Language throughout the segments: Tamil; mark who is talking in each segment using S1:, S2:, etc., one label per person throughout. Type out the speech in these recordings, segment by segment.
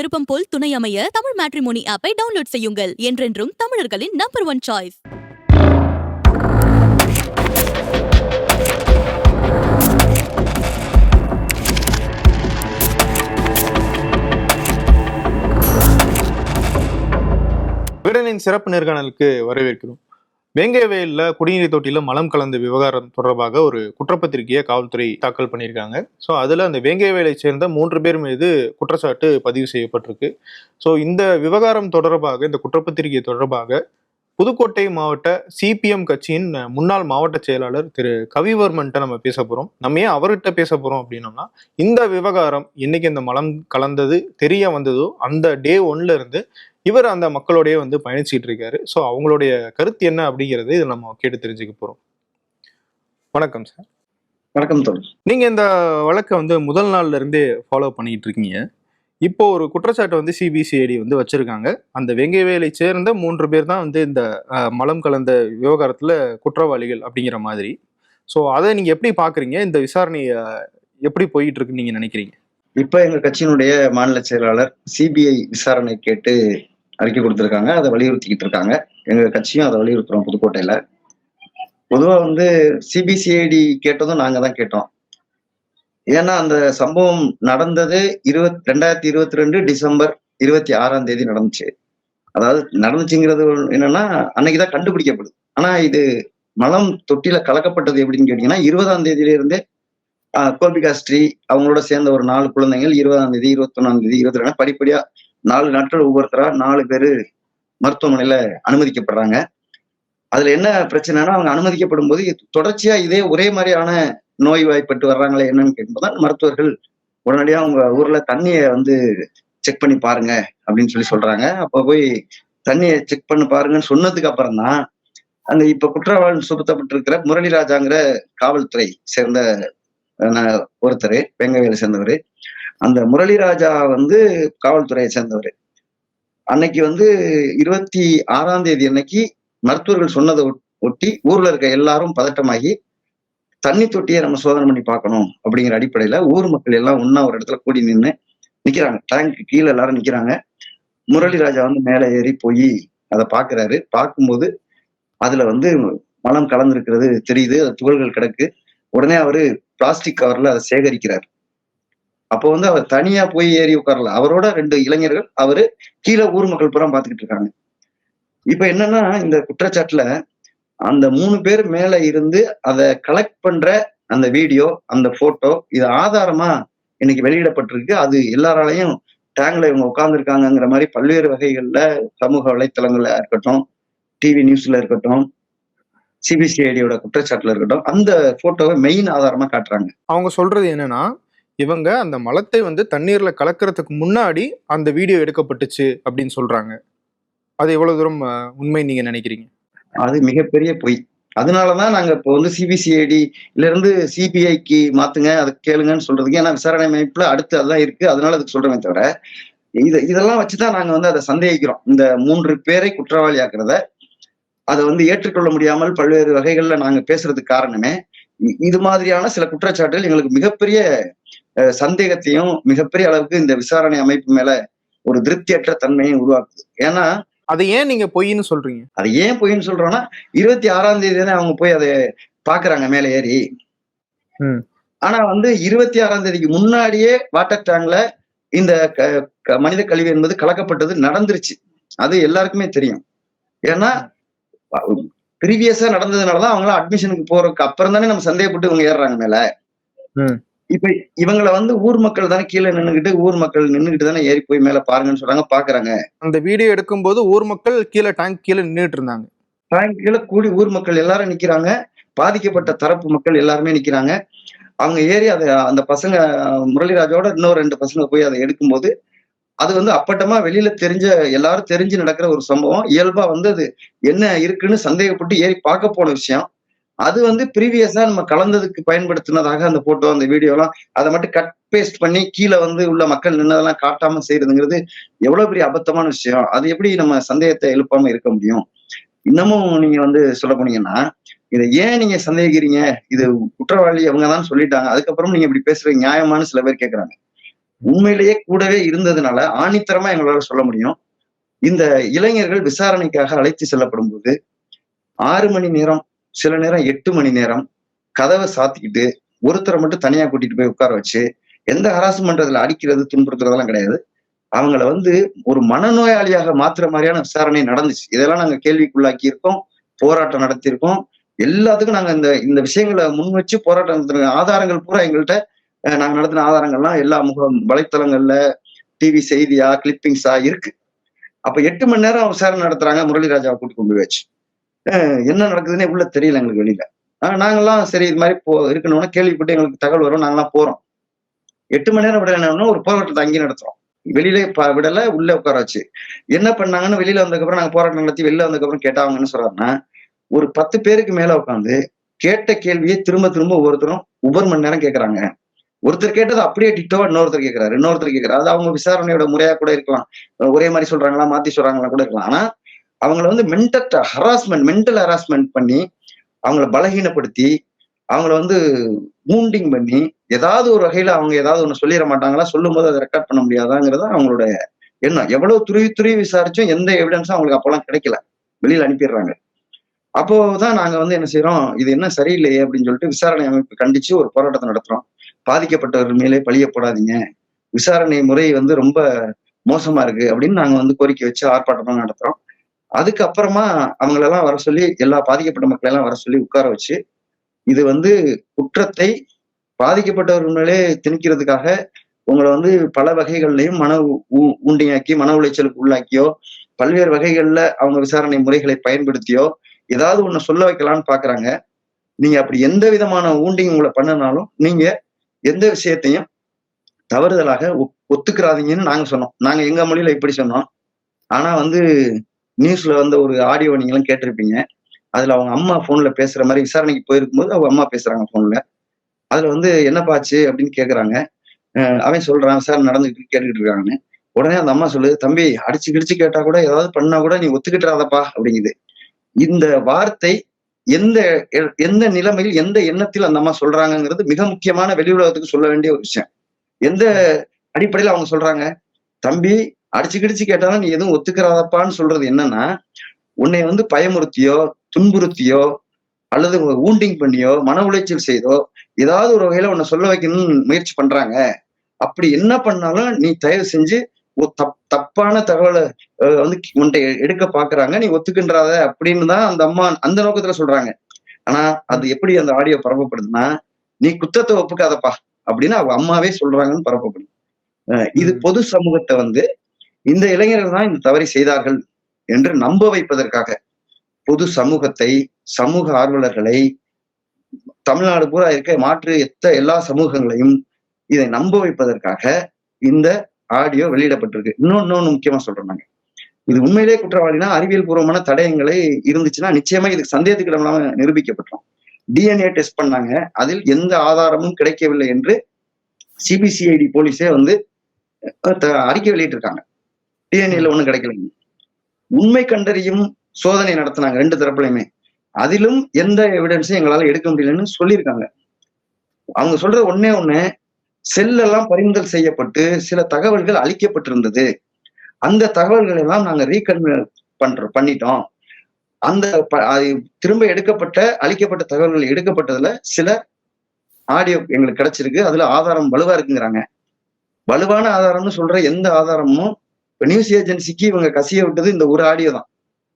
S1: விருப்பம் போல் துணை அமைய தமிழ் மேட்ரிமோனி ஆப்பை டவுன்லோட் செய்யுங்கள். என்றென்றும் தமிழர்களின் நம்பர் ஒன் சாய்ஸ்
S2: விகடனின் சிறப்பு நேர்காணலுக்கு வரவேற்கிறோம். வேங்கைவயல்ல குடிநீர் தொட்டியில் மலம் கலந்த விவகாரம் தொடர்பாக ஒரு குற்றப்பத்திரிகையை காவல்துறை தாக்கல் பண்ணியிருக்காங்க. ஸோ அதில் அந்த வேங்கைவயலை சேர்ந்த மூன்று பேர் மீது குற்றச்சாட்டு பதிவு செய்யப்பட்டிருக்கு. ஸோ இந்த விவகாரம் தொடர்பாக இந்த குற்றப்பத்திரிகை தொடர்பாக புதுக்கோட்டை மாவட்ட சிபிஎம் கட்சியின் முன்னாள் மாவட்ட செயலாளர் திரு. கவிவர்மன்ட்ட நம்ம பேச போகிறோம் நம்ம ஏன் அவர்கிட்ட பேச போகிறோம் அப்படின்னோம்னா இந்த விவகாரம் என்னைக்கு இந்த மலம் கலந்தது தெரிய வந்ததோ அந்த டே ஒன்ல இருந்து இவர் அந்த மக்களோடய வந்து பயணிச்சிட்டு இருக்காரு. ஸோ அவங்களுடைய கருத்து என்ன அப்படிங்கிறது இதை நம்ம கேட்டு தெரிஞ்சுக்க போறோம். வணக்கம் சார்
S3: வணக்கம் தோழர்
S2: நீங்க இந்த வழக்கை வந்து முதல் நாள்ல இருந்தே ஃபாலோ பண்ணிட்டு இருக்கீங்க. இப்போ ஒரு குற்றச்சாட்டு வந்து சிபிசிஐடி வந்து வச்சிருக்காங்க. அந்த வெங்கைவேலை சேர்ந்த மூன்று பேர் தான் வந்து இந்த மலம் கலந்த விவகாரத்துல குற்றவாளிகள் அப்படிங்கிற மாதிரி. ஸோ அதை நீங்க எப்படி பாக்குறீங்க? இந்த விசாரணை அஹ், எப்படி போயிட்டு இருக்குன்னு நீங்க நினைக்கிறீங்க?
S3: இப்ப எங்க கட்சியினுடைய மாநில செயலாளர் சிபிஐ விசாரணை கேட்டு அறிக்கை கொடுத்திருக்காங்க அதை வலியுறுத்திக்கிட்டு இருக்காங்க. எங்க கட்சியும் அதை வலியுறுத்துறோம் புதுக்கோட்டையில. பொதுவா வந்து சிபிசிஐடி கேட்டதும் நாங்க தான் கேட்டோம். ஏன்னா அந்த சம்பவம் நடந்தது இருபத் ரெண்டாயிரத்தி இருபத்தி ரெண்டு டிசம்பர் இருபத்தி ஆறாம் தேதி நடந்துச்சு. அதாவது நடந்துச்சுங்கிறது என்னன்னா அன்னைக்குதான் கண்டுபிடிக்கப்படுது. ஆனா இது மலம் தொட்டில கலக்கப்பட்டது எப்படின்னு கேட்டீங்கன்னா இருபதாம் தேதியில இருந்தே ஆஹ் கோபிகா ஸ்ரீ அவங்களோட சேர்ந்த ஒரு நாலு குழந்தைகள் இருபதாம் தேதி இருபத்தொன்னாம் தேதி இருபத்தி ரெண்டு படிப்படியா நாலு நாட்கள் ஒவ்வொருத்தரா நாலு பேர் மருத்துவமனையில அனுமதிக்கப்படுறாங்க. அதுல என்ன பிரச்சனைனா அவங்க அனுமதிக்கப்படும் போது தொடர்ச்சியா இதே ஒரே மாதிரியான நோய் வாய்ப்பட்டு வர்றாங்களே என்னன்னு கேட்கும்போது மருத்துவர்கள் உடனடியாக அவங்க ஊர்ல தண்ணியை வந்து செக் பண்ணி பாருங்க அப்படின்னு சொல்லி சொல்றாங்க. அப்போ போய் தண்ணியை செக் பண்ணி பாருங்கன்னு சொன்னதுக்கு அப்புறம் தான் அந்த இப்ப குற்றவாளி சுமத்தப்பட்டிருக்கிற முரளிராஜாங்கிற காவல்துறை சேர்ந்த ஒருத்தர் வெங்கவேலை சேர்ந்தவர். அந்த முரளிராஜா வந்து காவல்துறையை சேர்ந்தவர். அன்னைக்கு வந்து இருபத்தி ஆறாம் தேதி அன்னைக்கு மருத்துவர்கள் சொன்னதை ஒட்- ஒட்டி ஊர்ல இருக்க எல்லாரும் பதட்டமாகி தண்ணி தொட்டியை நம்ம சோதனை பண்ணி பார்க்கணும் அப்படிங்கிற அடிப்படையில ஊர் மக்கள் எல்லாம் ஒன்னா ஒரு இடத்துல கூடி நின்று நிக்கிறாங்க. டேங்க் கீழே எல்லாரும் நிக்கிறாங்க. முரளிராஜா வந்து மேலே ஏறி போய் அதை பாக்குறாரு பார்க்கும்போது அதுல வந்து மலம் கலந்துருக்கிறது தெரியுது. அது துகள்கள் கிடக்கு. உடனே அவரு பிளாஸ்டிக் கவர்ல அதை சேகரிக்கிறார். அப்போ வந்து அவர் தனியா போய் ஏறி உட்காரல. அவரோட ரெண்டு இளைஞர்கள் அவரு கீழே ஊர் மக்கள் புறம் பாத்துக்கிட்டு இருக்காங்க. இப்ப என்னன்னா இந்த குற்றச்சாட்டுல அந்த மூணு பேர் மேல இருந்து அதை கலெக்ட் பண்ற அந்த வீடியோ அந்த போட்டோ இது ஆதாரமா இன்னைக்கு வெளியிடப்பட்டிருக்கு. அது எல்லாராலையும் டேங்க்ல இவங்க உட்கார்ந்துருக்காங்கங்கிற மாதிரி பல்வேறு வகைகள்ல சமூக வலைத்தளங்கள்ல இருக்கட்டும் டிவி நியூஸ்ல இருக்கட்டும் சிபிசிஐடியோட குற்றச்சாட்டுல இருக்கட்டும் அந்த போட்டோவை மெயின் ஆதாரமா காட்டுறாங்க.
S2: அவங்க சொல்றது என்னன்னா இவங்க அந்த மலத்தை வந்து தண்ணீரில் கலக்கிறதுக்கு முன்னாடி அந்த வீடியோ எடுக்கப்பட்டுச்சு அப்படின்னு சொல்றாங்க. அது எவ்வளவு தூரம் உண்மை நீங்க நினைக்கிறீங்க?
S3: அது மிகப்பெரிய பொய். அதனாலதான் நாங்க இப்போ வந்து சிபிசிஐடில இருந்து சிபிஐக்கு மாத்துங்க அதை கேளுங்கன்னு சொல்றதுக்கு ஏன்னா விசாரணை அமைப்புல அடுத்து அதெல்லாம் இருக்கு அதனால அதுக்கு சொல்றமே தவிர இது இதெல்லாம் வச்சுதான் நாங்க வந்து அதை சந்தேகிக்கிறோம். இந்த மூன்று பேரை குற்றவாளி ஆக்குறத அதை வந்து ஏற்றுக்கொள்ள முடியாமல் பல்வேறு வகைகள்ல நாங்க பேசுறதுக்கு காரணமே இது மாதிரியான சில குற்றச்சாட்டுகள் எங்களுக்கு மிகப்பெரிய சந்தேகத்தையும் மிகப்பெரிய அளவுக்கு இந்த விசாரணை அமைப்பு மேல ஒரு திருப்தியற்ற தன்மையும் உருவாக்குது. ஏன்னா
S2: அதை ஏன் நீங்க பொய்ன்னு சொல்றீங்க?
S3: அது ஏன் பொய்ன்னு சொல்றோம்னா இருபத்தி ஆறாம் தேதி தானே அவங்க போய் அதை பாக்குறாங்க மேல ஏறி. ஆனா வந்து இருபத்தி ஆறாம் தேதிக்கு முன்னாடியே வாட்டர் டேங்க்ல இந்த மனித கழிவு என்பது கலக்கப்பட்டது நடந்துருச்சு. அது எல்லாருக்குமே தெரியும். ஏன்னா ப்ரீவியஸா நடந்ததுனாலதான் அவங்களாம் அட்மிஷனுக்கு போறதுக்கு அப்புறம் தானே நம்ம சந்தேகப்பட்டு இவங்க ஏறுறாங்க மேல. இப்ப இவங்களை வந்து ஊர் மக்கள் தானே கீழே நின்னுகிட்டு ஊர் மக்கள் நின்னுகிட்டு தானே ஏறி போய் மேல பாருங்கன்னு சொல்றாங்க பாக்குறாங்க.
S2: அந்த வீடியோ எடுக்கும்போது ஊர் மக்கள் கீழே டேங்க் கீழே நின்றுட்டு இருந்தாங்க.
S3: பேங்க்ல கூடி ஊர் மக்கள் எல்லாரும் நிக்கிறாங்க. பாதிக்கப்பட்ட தரப்பு மக்கள் எல்லாருமே நிக்கிறாங்க. அவங்க ஏறி அதை அந்த பசங்க முரளிராஜோட இன்னொரு ரெண்டு பசங்க போய் அதை எடுக்கும்போது அது வந்து அப்பட்டமா வெளியில தெரிஞ்ச எல்லாரும் தெரிஞ்சு நடக்கிற ஒரு சம்பவம். இயல்பா வந்து அது என்ன இருக்குன்னு சந்தேகப்பட்டு ஏறி பார்க்க போன விஷயம். அது வந்து ப்ரீவியஸா நம்ம கலந்ததுக்கு பயன்படுத்தினதாக அந்த போட்டோ அந்த வீடியோலாம் அதை மட்டும் கட் பேஸ்ட் பண்ணி கீழே வந்து உள்ள மக்கள் நின்னதெல்லாம் காட்டாம செய்யறதுங்கிறது எவ்வளவு பெரிய அபத்தமான விஷயம். அது எப்படி நம்ம சந்தேகத்தை எழுப்பாம இருக்க முடியும்? இன்னமும் நீங்க வந்து சொல்ல போனீங்கன்னா இதை ஏன் நீங்க சந்தேகிக்கிறீங்க? இது குற்றவாளி அவங்க தான் சொல்லிட்டாங்க. அதுக்கப்புறம் நீங்க இப்படி பேசுறது நியாயமானு சில பேர் கேட்கறாங்க உண்மையிலேயே கூடவே இருந்ததுனால ஆணித்தரமா எங்களால சொல்ல முடியும். இந்த இளைஞர்கள் விசாரணைக்காக அழைத்து செல்லப்படும் போது ஆறு மணி நேரம் சில நேரம் எட்டு மணி நேரம் கதவை சாத்திக்கிட்டு ஒருத்தரை மட்டும் தனியா கூட்டிட்டு போய் உட்கார வச்சு எந்த ஹராஸ்மெண்ட் அதுல அடிக்கிறது துன்புறுத்துறதெல்லாம் கிடையாது. அவங்கள வந்து ஒரு மனநோயாளியாக மாத்துற மாதிரியான விசாரணை நடந்துச்சு. இதெல்லாம் நாங்க கேள்விக்குள்ளாக்கி இருக்கோம் போராட்டம் நடத்தியிருக்கோம். எல்லாத்துக்கும் நாங்க இந்த இந்த விஷயங்களை முன் வச்சு போராட்டம் நடத்திருக்கோம் ஆதாரங்கள் பூரா எங்கள்கிட்ட நாங்க நடத்தின ஆதாரங்கள்லாம் எல்லா முக வலைத்தளங்கள்ல டிவி செய்தியா கிளிப்பிங்ஸா இருக்கு. அப்ப எட்டு மணி நேரம் விசாரணை நடத்துறாங்க முரளிராஜாவை கூட்டு கொண்டு போய் வச்சு என்ன நடக்குதுன்னே உள்ள தெரியல எங்களுக்கு வெளியில. ஆஹ் நாங்கெல்லாம் சரி இது மாதிரி போ இருக்கணும்னா கேள்விப்பட்டு எங்களுக்கு தகவல் வரும் நாங்கெல்லாம் போறோம். எட்டு மணி நேரம் விடலைன்னா ஒரு போராட்டத்தை அங்கேயே நடத்துறோம். வெளியில விடல உள்ள உட்கார வச்சு. என்ன பண்ணாங்கன்னு வெளியில வந்ததுக்கப்புறம் நாங்க போராட்டம் நடத்தி வெளியில வந்ததுக்கப்புறம் கேட்டாங்கன்னு சொல்றாருன்னா ஒரு பத்து பேருக்கு மேல உட்காந்து கேட்ட கேள்வியை திரும்ப திரும்ப ஒவ்வொருத்தரும் ஒவ்வொரு மணி நேரம் கேட்கறாங்க ஒருத்தர் கேட்டது அப்படியே டிட்டோவா இன்னொருத்தர் கேட்கிறாரு இன்னொருத்தர் கேட்கிறாரு அது அவங்க விசாரணையோட முறையா கூட இருக்கலாம். ஒரே மாதிரி சொல்றாங்களா மாத்தி சொல்றாங்களா கூட இருக்கலாம். ஆனா அவங்கள வந்து மென்டல் ஹராஸ்மெண்ட் மென்டல் ஹராஸ்மெண்ட் பண்ணி அவங்கள பலகீனப்படுத்தி அவங்கள வந்து மூண்டிங் பண்ணி ஏதாவது ஒரு வகையில அவங்க ஏதாவது ஒண்ணு சொல்லிட மாட்டாங்களா சொல்லும் போது அதை ரெக்கார்ட் பண்ண முடியாதாங்கிறது அவங்களோட எண்ணம். எவ்வளவு துருவி துருவி விசாரிச்சும் எந்த எவிடன்ஸும் அவங்களுக்கு அப்பெல்லாம் கிடைக்கல. வெளியில அனுப்பிடுறாங்க. அப்போதான் நாங்க வந்து என்ன செய்யறோம் இது என்ன சரியில்லையே அப்படின்னு சொல்லிட்டு விசாரணை அமைப்பு கண்டிச்சு ஒரு போராட்டத்தை நடத்துறோம். பாதிக்கப்பட்டவர்கள் மேலே பழியப்படாதீங்க விசாரணை முறை வந்து ரொம்ப மோசமா இருக்கு அப்படின்னு நாங்க வந்து கோரிக்கை வச்சு ஆர்ப்பாட்டம் நடத்துறோம். அதுக்கப்புறமா அவங்களெல்லாம் வர சொல்லி எல்லா பாதிக்கப்பட்ட மக்களெல்லாம் வர சொல்லி உட்கார வச்சு இது வந்து குற்றத்தை பாதிக்கப்பட்டவர்கள் மேலே திணிக்கிறதுக்காக உங்களை வந்து பல வகைகள்லையும் மன ஊ- ஊண்டியாக்கி மன உளைச்சலுக்கு உள்ளாக்கியோ பல்வேறு வகைகள்ல அவங்க விசாரணை முறைகளை பயன்படுத்தியோ ஏதாவது ஒண்ணு சொல்ல வைக்கலாம்னு பாக்குறாங்க. நீங்க அப்படி எந்த விதமான ஊண்டிங் உங்களை பண்ணனாலும் நீங்க எந்த விஷயத்தையும் தவறுதலாக ஒ- ஒத்துக்கிறாதீங்கன்னு நாங்க சொன்னோம். நாங்க எங்க மொழியில இப்படி சொன்னோம். ஆனா வந்து நியூஸ்ல வந்த ஒரு ஆடியோ நீங்களும் கேட்டிருப்பீங்க. அதுல அவங்க அம்மா போன்ல பேசுற மாதிரி விசாரணைக்கு போயிருக்கும்போது அவங்க அம்மா பேசுறாங்க போன்ல அதுல வந்து என்னப்பாச்சு அப்படின்னு கேக்குறாங்க. அவன் சொல்றான் சார் நடந்துட்டு கேட்டுக்கிட்டு இருக்காங்கன்னு. உடனே அந்த அம்மா சொல்லுது தம்பி அடிச்சு கிடிச்சு கேட்டா கூட ஏதாவது பண்ணா கூட நீ ஒத்துக்கிட்டுறாதப்பா. அப்படிங்குது. இந்த வார்த்தை எந்த எந்த நிலைமையில் எந்த எண்ணத்தில் அந்த அம்மா சொல்றாங்கிறது மிக முக்கியமான வெளி உலகத்துக்கு சொல்ல வேண்டிய ஒரு விஷயம். எந்த அடிப்படையில் அவங்க சொல்றாங்க? தம்பி அடிச்சு கிடிச்சு கேட்டாலும் நீ எதுவும் ஒத்துக்கிறாதப்பான்னு சொல்றது என்னன்னா உன்னை வந்து பயமுறுத்தியோ துன்புறுத்தியோ அல்லது ஊண்டிங் பண்ணியோ மன உளைச்சல் செய்தோ ஏதாவது ஒரு வகையில உன்னை சொல்ல வைக்கணும்னு முயற்சி பண்றாங்க. அப்படி என்ன பண்ணாலும் நீ தயவு செஞ்சு தப் தப்பான தகவலை வந்து உன்கிட்ட எடுக்க பாக்குறாங்க. நீ ஒத்துக்கின்றாத அப்படின்னு தான் அந்த அம்மா அந்த நோக்கத்துல சொல்றாங்க. ஆனா அது எப்படி அந்த ஆடியோ பரப்பப்படுதுன்னா நீ குத்தத்தை ஒப்புக்காதப்பா அப்படின்னு அவங்க அம்மாவே சொல்றாங்கன்னு பரப்பப்படுது. இது. பொது சமூகத்தை வந்து இந்த இளைஞர்கள் தான் இந்த தவறை செய்தார்கள் என்று நம்ப வைப்பதற்காக பொது சமூகத்தை சமூக ஆர்வலர்களை தமிழ்நாடு பூரா இருக்க மாற்று எத்த எல்லா சமூகங்களையும் இதை நம்ப வைப்பதற்காக இந்த ஆடியோ வெளியிடப்பட்டிருக்கு. இன்னொன்னு முக்கியமா சொல்றோம் நாங்க இது உண்மையிலேயே குற்றவாளினா அறிவியல் பூர்வமான தடயங்களை இருந்துச்சுன்னா நிச்சயமா இதுக்கு சந்தேகத்துக்கு இடமில்லாம நிரூபிக்கப்பட்டோம் டிஎன்ஏ டெஸ்ட் பண்ணாங்க. அதில் எந்த ஆதாரமும் கிடைக்கவில்லை என்று சிபிசிஐடி போலீஸே வந்து த- அறிக்கை வெளியிட்டிருக்காங்க. டிஎன்ஏல ஒண்ணும் கிடைக்கல. உண்மை கண்டறியும் சோதனை நடத்தினாங்க ரெண்டு தரப்புலையுமே. அதிலும் எந்த எவிடன்ஸும் எங்களால எடுக்க முடியலன்னு சொல்லியிருக்காங்க. அவங்க சொல்ற ஒன்னே ஒண்ணு செல்லெல்லாம் பறிமுதல் செய்யப்பட்டு சில தகவல்கள் அளிக்கப்பட்டிருந்தது. அந்த தகவல்கள் எல்லாம் நாங்க ரீகன் பண்றோம் பண்ணிட்டோம். அந்த ப- திரும்ப எடுக்கப்பட்ட அளிக்கப்பட்ட தகவல்கள் எடுக்கப்பட்டதுல சில ஆடியோ எங்களுக்கு கிடைச்சிருக்கு. அதுல ஆதாரம் வலுவா இருக்குங்கிறாங்க. வலுவான ஆதாரம்னு சொல்ற எந்த ஆதாரமும் இப்ப நியூஸ் ஏஜென்சிக்கு இவங்க கசிய விட்டது இந்த ஒரு ஆடியோ தான்.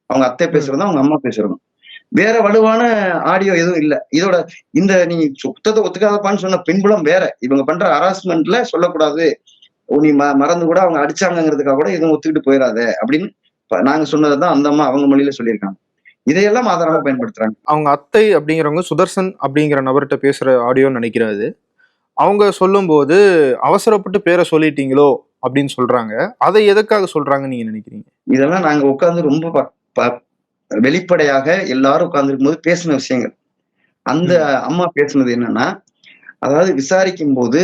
S3: அவங்க அத்தை பேசுறதும் அவங்க அம்மா பேசுறதும் வேற வலுவான ஆடியோ எதுவும் இல்ல. இதோட இந்த நீ சுத்தத்தை ஒத்துக்காதப்பான்னு சொன்ன பின்புலம் வேற. இவங்க பண்ற ஹராஸ்மெண்ட்ல சொல்லக்கூடாது. நீ ம- மறந்து கூட அவங்க அடிச்சாங்கங்கிறதுக்காக கூட எதுவும் ஒத்துக்கிட்டு போயிடாத அப்படின்னு நாங்க சொன்னதுதான் அந்த அம்மா அவங்க மொழியில சொல்லியிருக்காங்க. இதையெல்லாம் ஆதாரமா பயன்படுத்துறாங்க.
S2: அவங்க அத்தை அப்படிங்கிறவங்க சுதர்சன் அப்படிங்கிற நபர்கிட்ட பேசுற ஆடியோன்னு நினைக்கிறாரு. அவங்க சொல்லும்போது அவசரப்பட்டு பேரை சொல்லிட்டீங்களோ அப்படின்னு சொல்றாங்க. அதை எதுக்காக சொல்றாங்கன்னு நீங்க நினைக்கிறீங்க?
S3: இதெல்லாம் நாங்க உட்கார்ந்து ரொம்ப வெளிப்படையாக எல்லாரும் உட்கார்ந்து போது பேசின விஷயங்கள். அந்த அம்மா பேசுனது என்னன்னா அதாவது விசாரிக்கும் போது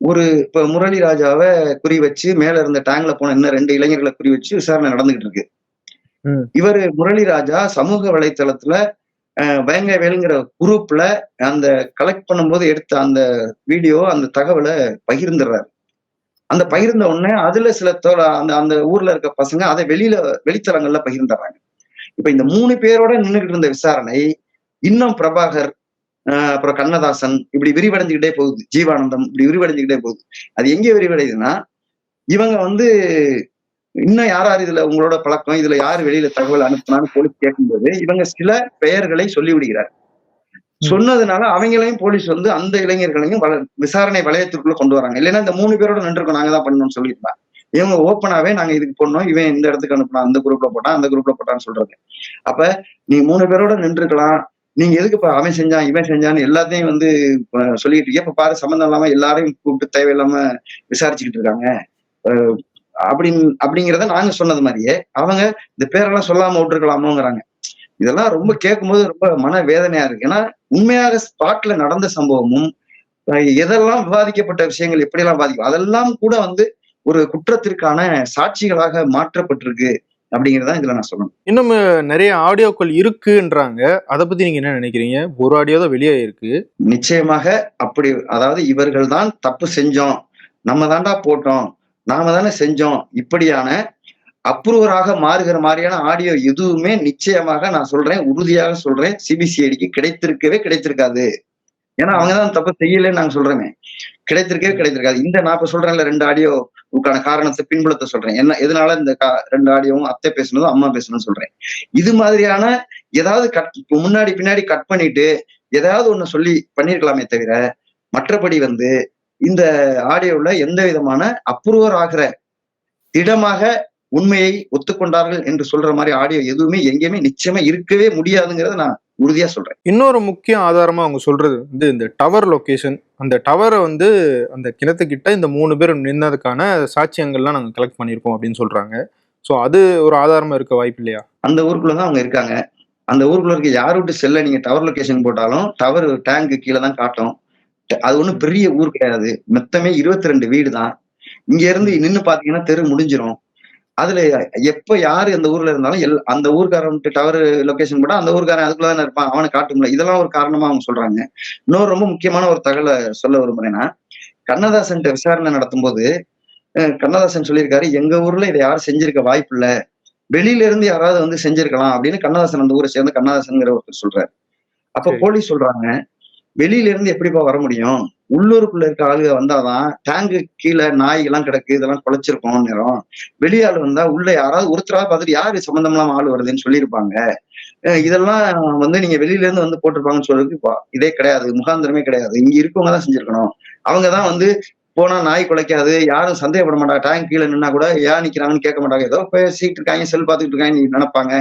S3: ஒரு இப்ப முரளி ராஜாவை குறி வச்சு மேல இருந்த டேங்க்ல போன இன்னும் ரெண்டு இளைஞர்களை குறி வச்சு விசாரணை நடந்துகிட்டு இருக்கு. இவர் முரளி ராஜா சமூக வலைத்தளத்துல வேங்க வேலுங்கிற குரூப்ல அந்த கலெக்ட் பண்ணும்போது எடுத்த அந்த வீடியோ அந்த தகவலை பகிர்ந்துடுறாரு. அந்த பகிர்ந்த உடனே அதுல சில தோழ அந்த அந்த ஊர்ல இருக்க பசங்க அதை வெளியில வெளித்தளங்கள்ல பகிர்ந்துடுறாங்க இப்ப இந்த மூணு பேரோட நின்றுகிட்டு இருந்த விசாரணை இன்னும் பிரபாகர் அப்புறம் கண்ணதாசன் இப்படி விரிவடைஞ்சுக்கிட்டே போகுது. ஜீவானந்தம் இப்படி விரிவடைஞ்சுக்கிட்டே போகுது. அது எங்க விரிவடையுதுன்னா இவங்க வந்து இன்னும் யார் யார் இதுல உங்களோட பழக்கம் இதுல யார் வெளியில தகவல் அனுப்புனான்னு போலீஸ் கேட்கும்போது இவங்க சில பெயர்களை சொல்லி விடுகிறார் சொன்னதுனால அவங்களையும் போலீஸ் வந்து அந்த இளைஞர்களையும் வள விசாரணை வளையத்திற்குள்ள கொண்டு வராங்க. இல்லைன்னா இந்த மூணு பேரோட நின்றுக்கோம் நாங்க தான் பண்ணணும்னு சொல்லியிருந்தாங்க இவங்க ஓப்பனாவே நாங்க இதுக்கு பண்ணோம் இவன் இந்த இடத்துக்கு அனுப்பலாம் அந்த குரூப்ல போட்டான் அந்த குரூப்ல போட்டான்னு சொல்றது. அப்ப நீ மூணு பேரோட நின்றுக்கலாம் நீங்க எதுக்கு இப்ப அவன் செஞ்சான் இவன் செஞ்சான்னு எல்லாத்தையும் வந்து சொல்லிட்டு இருக்கீங்க இப்ப பாரு சம்மந்தம் இல்லாம எல்லாரையும் கூப்பிட்டு தேவையில்லாம விசாரிச்சுக்கிட்டு இருக்காங்க. அப்படின் அப்படிங்கிறத நாங்க சொன்னது மாதிரியே அவங்க இந்த பேரெல்லாம் சொல்லாம விட்டுருக்கலாமோங்கிறாங்க. இதெல்லாம் ரொம்ப கேட்கும்போது ரொம்ப மன வேதனையா இருக்கு. ஏன்னா உண்மையாக ஸ்பாட்ல நடந்த சம்பவமும் எதெல்லாம் விவாதிக்கப்பட்ட விஷயங்கள் எப்படியெல்லாம் பாதிக்கும் அதெல்லாம் கூட வந்து ஒரு குற்றத்திற்கான சாட்சிகளாக மாற்றப்பட்டிருக்கு அப்படிங்கிறத இதுல நான் சொல்லணும்.
S2: இன்னும் நிறைய ஆடியோக்கள் இருக்குன்றாங்க. அதை பத்தி நீங்க என்ன நினைக்கிறீங்க? ஒரு ஆடியோ தான் வெளியே இருக்கு.
S3: நிச்சயமாக அப்படி அதாவது இவர்கள் தான் தப்பு செஞ்சோம். நம்ம தாண்டா போட்டோம். நாம தானே செஞ்சோம். இப்படியான அப்ரூவராக மாறுகிற மாதிரியான ஆடியோ எதுவுமே நிச்சயமாக நான் சொல்றேன் உறுதியாக சொல்றேன். சிபிசிஐடிக்கு கிடைத்திருக்கவே கிடைத்திருக்காது. ஏன்னா அவங்க தான் தப்பு செய்யலன்னு நாங்க சொல்றேமே. கிடைத்திருக்கவே கிடைத்திருக்காது. இந்த நான் இப்ப சொல்றேன்ல ரெண்டு ஆடியோவுக்கான காரணத்தை பின்புலத்தை சொல்றேன். என்ன எதனால இந்த கா- ரெண்டு ஆடியோவும் அத்தை பேசுனதும் அம்மா பேசணும்னு சொல்றேன். இது மாதிரியான ஏதாவது கட் இப்ப முன்னாடி பின்னாடி கட் பண்ணிட்டு ஏதாவது ஒண்ணு சொல்லி பண்ணிருக்கலாமே தவிர மற்றபடி வந்து இந்த ஆடியோல எந்த விதமான அப்ரூவர் ஆகிற திடமாக உண்மையை ஒத்துக்கொண்டார்கள் என்று சொல்ற மாதிரி ஆடியோ எதுவுமே எங்கேயுமே நிச்சயமா இருக்கவே முடியாதுங்கிறத நான் உறுதியா சொல்றேன்.
S2: இன்னொரு முக்கிய ஆதாரமா அவங்க சொல்றது வந்து இந்த டவர் லொகேஷன் அந்த டவரை வந்து அந்த கிணத்துக்கிட்ட இந்த மூணு பேர் நின்னதுக்கான சாட்சியங்கள்லாம் நாங்க கலெக்ட் பண்ணியிருக்கோம் அப்படின்னு சொல்றாங்க. ஸோ அது ஒரு ஆதாரமா இருக்க வாய்ப்பு இல்லையா?
S3: அந்த ஊருக்குள்ளதான் அவங்க இருக்காங்க. அந்த ஊருக்குள்ள இருக்க யார் விட்டு செல்ல நீங்க டவர் லொகேஷன் போட்டாலும் டவர் டேங்க் கீழே தான் காட்டும். அது ஒண்ணும் பெரிய ஊர் கிடையாது. மொத்தமே இருபத்தி ரெண்டு வீடு தான் இங்க இருந்து நின்னு பாத்தீங்கன்னா தெரு முடிஞ்சிரும். அதுல எப்ப யாரு அந்த ஊர்ல இருந்தாலும் எல் அந்த ஊர்க்காரன் டவர் லொகேஷன் போட்டா அந்த ஊர்க்காரன் அதுக்குள்ள தானே இருப்பான். அவனை காட்டும்ல இதெல்லாம் ஒரு காரணமா அவங்க சொல்றாங்க. இன்னொரு ரொம்ப முக்கியமான ஒரு தகவலை சொல்ல விரும்புறேன்னா கண்ணதாசன் விசாரணை நடத்தும் போது கண்ணதாசன் சொல்லியிருக்காரு எங்க ஊர்ல இதை யாரும் செஞ்சிருக்க வாய்ப்பு இல்ல வெளியில இருந்து யாராவது வந்து செஞ்சிருக்கலாம். அப்படின்னு கண்ணதாசன் அந்த ஊரை சேர்ந்து கண்ணதாசன்ங்கிற ஒருத்தர் சொல்றாரு. அப்ப. போலீஸ் சொல்றாங்க வெளியில இருந்து எப்படிப்பா வர முடியும்? உள்ளூருக்குள்ள இருக்க ஆளுக வந்தாதான் டேங்கு கீழே நாய் எல்லாம் கிடக்கு இதெல்லாம் குலைச்சிருக்கோம் நேரம். வெளியாள் வந்தா உள்ள யாராவது ஒருத்தராவது பார்த்துட்டு யாரு சம்பந்தம் இல்லாம ஆள் வருதுன்னு சொல்லியிருப்பாங்க. இதெல்லாம் வந்து நீங்க வெளியில இருந்து வந்து போட்டிருப்பாங்கன்னு சொல்றதுக்கு இப்போ இதே கிடையாது. முகாந்திரமே கிடையாது. இங்க இருக்கவங்க தான் செஞ்சிருக்கணும். அவங்க தான் வந்து போனா நாய் குலைக்காது யாரும் சந்தேகப்பட மாட்டாங்க டேங்க் கீழே நின்னா கூட ஏன் நிக்கிறாங்கன்னு கேட்க மாட்டாங்க. ஏதோ பேசிட்டு இருக்காங்க செல் பார்த்துக்கிட்டு இருக்காங்க நீ நினைப்பாங்க.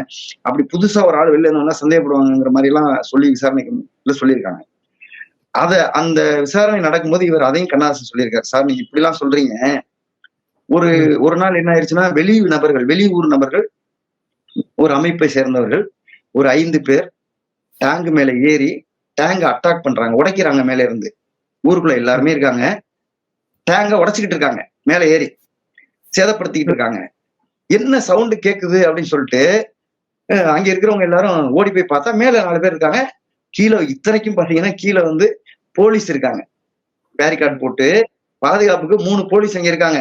S3: அப்படி புதுசா ஒரு ஆள் வெளில இருந்தா சந்தேகப்படுவாங்கிற மாதிரி எல்லாம் சொல்லி விசாரணைக்கு சொல்லியிருக்காங்க. அத அந்த விசாரணை நடக்கும்போது இவர் அதையும் கண்ணாசன் சொல்லியிருக்காரு. சார் நீங்க இப்படி எல்லாம் சொல்றீங்க. ஒரு ஒரு நாள் என்ன ஆயிடுச்சுன்னா வெளி நபர்கள் வெளியூர் நபர்கள் ஒரு அமைப்பை சேர்ந்தவர்கள் ஒரு ஐந்து பேர் டேங்க் மேல ஏறி டேங்க அட்டாக் பண்றாங்க. உடைக்கிறாங்க மேல இருந்து. ஊருக்குள்ள எல்லாருமே இருக்காங்க. டேங்க உடைச்சுக்கிட்டு இருக்காங்க. மேல ஏறி. சேதப்படுத்திக்கிட்டு இருக்காங்க. என்ன சவுண்டு கேக்குது? அப்படின்னு சொல்லிட்டு அங்க இருக்கிறவங்க எல்லாரும் ஓடி போய் பார்த்தா மேல நாலு பேர் இருக்காங்க. கீழே இத்தனைக்கும் பாத்தீங்கன்னா கீழே வந்து போலீஸ் இருக்காங்க. பேரிகார்டு போட்டு பாதுகாப்புக்கு மூணு போலீஸ் அங்க இருக்காங்க.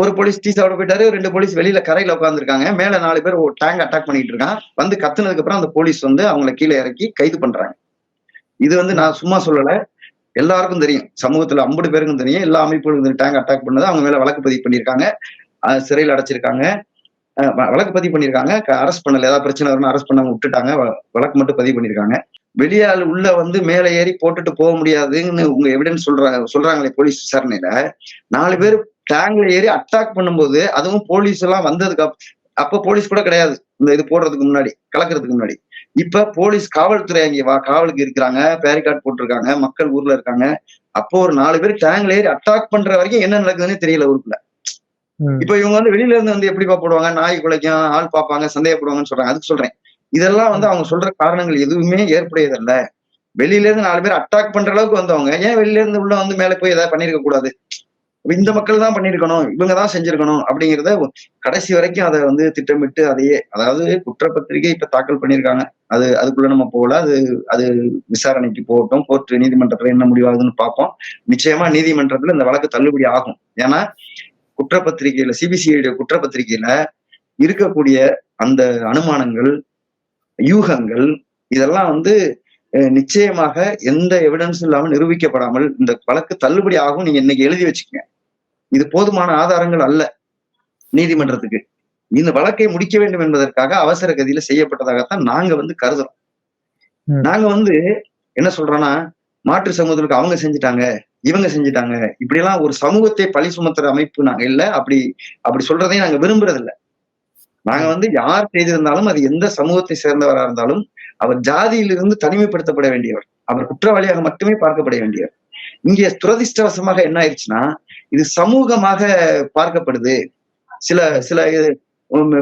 S3: ஒரு போலீஸ் டீ சாப்பிட போயிட்டாரு ரெண்டு போலீஸ் வெளியில கரையில உட்காந்துருக்காங்க மேல நாலு பேர் டேங்க் அட்டாக் பண்ணிட்டு இருக்கான் வந்து கத்துனதுக்கு அப்புறம் அந்த போலீஸ் வந்து அவங்கள கீழே இறக்கி கைது பண்றாங்க. இது வந்து நான் சும்மா சொல்லல. எல்லாருக்கும் தெரியும். சமூகத்துல ஐம்பது பேருக்கும் தெரியும். எல்லா அமைப்புகளுக்கும் டேங்க் அட்டாக் பண்ணது அவங்க மேல வழக்கு பதிவு பண்ணியிருக்காங்க. சிறையில் அடைச்சிருக்காங்க. வழக்கு பதிவு பண்ணியிருக்காங்க. அரெஸ்ட் பண்ணல. ஏதாவது பிரச்சனை வரும்னு அரெஸ்ட் பண்ணாம விட்டுட்டாங்க. வழக்கு மட்டும் பதிவு பண்ணியிருக்காங்க. வெளியாள் உள்ள வந்து மேலே ஏறி போட்டுட்டு போக முடியாதுன்னு உங்க எவிடன்ஸ் சொல்ற சொல்றாங்களே போலீஸ் விசாரணையில. நாலு பேர் டேங்க்ல ஏறி அட்டாக் பண்ணும்போது அதுவும் போலீஸ் எல்லாம் வந்ததுக்கு அப்- அப்ப போலீஸ் கூட கிடையாது. இந்த இது போடுறதுக்கு முன்னாடி கலக்கிறதுக்கு முன்னாடி. இப்ப போலீஸ் காவல்துறை அங்கே வா காவலுக்கு இருக்கிறாங்க பேரிகார்ட் போட்டிருக்காங்க மக்கள் ஊர்ல இருக்காங்க. அப்போ ஒரு நாலு பேர் டேங்க்ல ஏறி அட்டாக் பண்ற வரைக்கும் என்ன நடக்குதுன்னு தெரியல ஊருக்குள்ள. இப்ப இவங்க வந்து வெளியில இருந்து வந்து எப்படி போடுவாங்க? நாய் குலைக்கும் ஆள் பார்ப்பாங்க சந்தேகப்படுவாங்கன்னு சொல்றாங்க. அதுக்கு சொல்றேன். இதெல்லாம் வந்து அவங்க சொல்ற காரணங்கள் எதுவுமே ஏற்புடையதல்ல. வெளியில இருந்து நாலு பேர் அட்டாக் பண்ற அளவுக்கு வந்தவங்க. ஏன் வெளியில இருந்து உள்ள வந்து மேல போய் ஏதாவது பண்ணிருக்க கூடாது? இந்த மக்கள் தான் பண்ணிருக்கணும். இவங்க தான் செஞ்சிருக்கணும் அப்படிங்கிறத கடைசி வரைக்கும் அதை வந்து திட்டமிட்டு அதையே அதாவது குற்றப்பத்திரிகை இப்ப தாக்கல் பண்ணியிருக்காங்க அது அதுக்குள்ள நம்ம போகல. அது அது விசாரணைக்கு போகட்டும் கோர்ட் நீதிமன்றத்துல என்ன முடிவாகுதுன்னு பார்ப்போம். நிச்சயமா நீதிமன்றத்துல இந்த வழக்கு தள்ளுபடி ஆகும். ஏன்னா குற்றப்பத்திரிகையில சிபிசிஐடி குற்றப்பத்திரிகையில இருக்கக்கூடிய அந்த அனுமானங்கள் யூகங்கள் இதெல்லாம் வந்து நிச்சயமாக எந்த எவிடன்ஸும் இல்லாமல் நிரூபிக்கப்படாமல் இந்த வழக்கு தள்ளுபடி ஆகும் நீங்க இன்னைக்கு எழுதி வச்சுக்கங்க. இது போதுமான ஆதாரங்கள் அல்ல நீதிமன்றத்துக்கு. இந்த வழக்கை முடிக்க வேண்டும் என்பதற்காக அவசர கதியில செய்யப்பட்டதாகத்தான் நாங்க வந்து கருதுறோம். நாங்க வந்து என்ன சொல்றோம்னா மாற்று சமூகத்திற்கு அவங்க செஞ்சுட்டாங்க இவங்க செஞ்சுட்டாங்க இப்படி எல்லாம் ஒரு சமூகத்தை பழி சுமத்துற அமைப்பு நாங்க இல்ல அப்படி அப்படி சொல்றதையும் நாங்க விரும்புறது இல்ல நாங்க வந்து யார் செய்திருந்தாலும் அது எந்த சமூகத்தை சேர்ந்தவரா இருந்தாலும் அவர் ஜாதியிலிருந்து தனிமைப்படுத்தப்பட வேண்டியவர். அவர் குற்றவாளியாக மட்டுமே பார்க்கப்பட வேண்டியவர். இங்கே துரதிர்ஷ்டவசமாக என்ன ஆயிடுச்சுன்னா இது சமூகமாக பார்க்கப்படுது. சில சில இது,